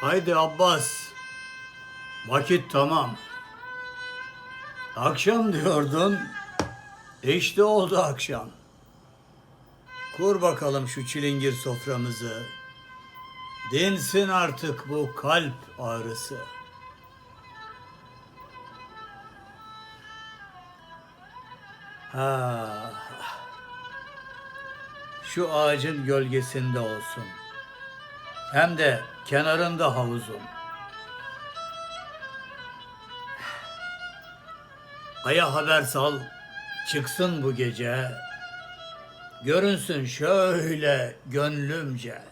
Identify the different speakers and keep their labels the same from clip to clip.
Speaker 1: Haydi Abbas. Vakit tamam. Akşam diyordun. İşte oldu akşam. Kur bakalım şu çilingir soframızı. Dinsin artık bu kalp ağrısı. Ha. Şu ağacın gölgesinde olsun. Hem de kenarında havuzun. Aya haber sal, çıksın bu gece. Görünsün şöyle gönlümce.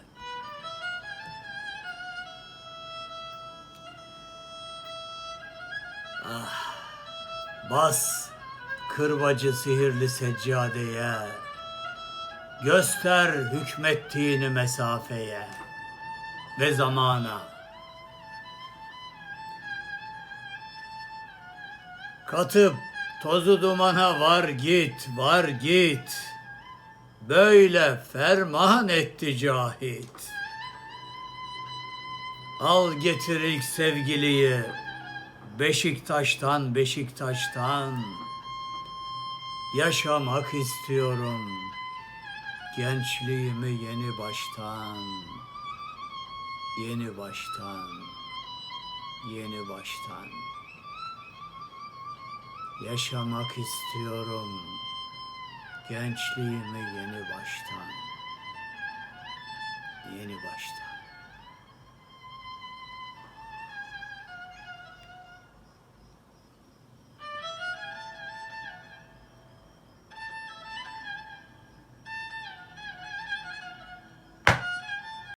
Speaker 1: Ah, bas kırbacı sihirli seccadeye. Göster hükmettiğini mesafeye ve zamana. Katıp tozu dumana var git, var git. Böyle ferman etti cahit. Al getir ilk sevgiliyi, Beşiktaş'tan, Beşiktaş'tan. Yaşamak istiyorum, gençliğimi yeni baştan. Yeni baştan, yeni baştan. Yaşamak istiyorum gençliğimi yeni baştan. Yeni baştan.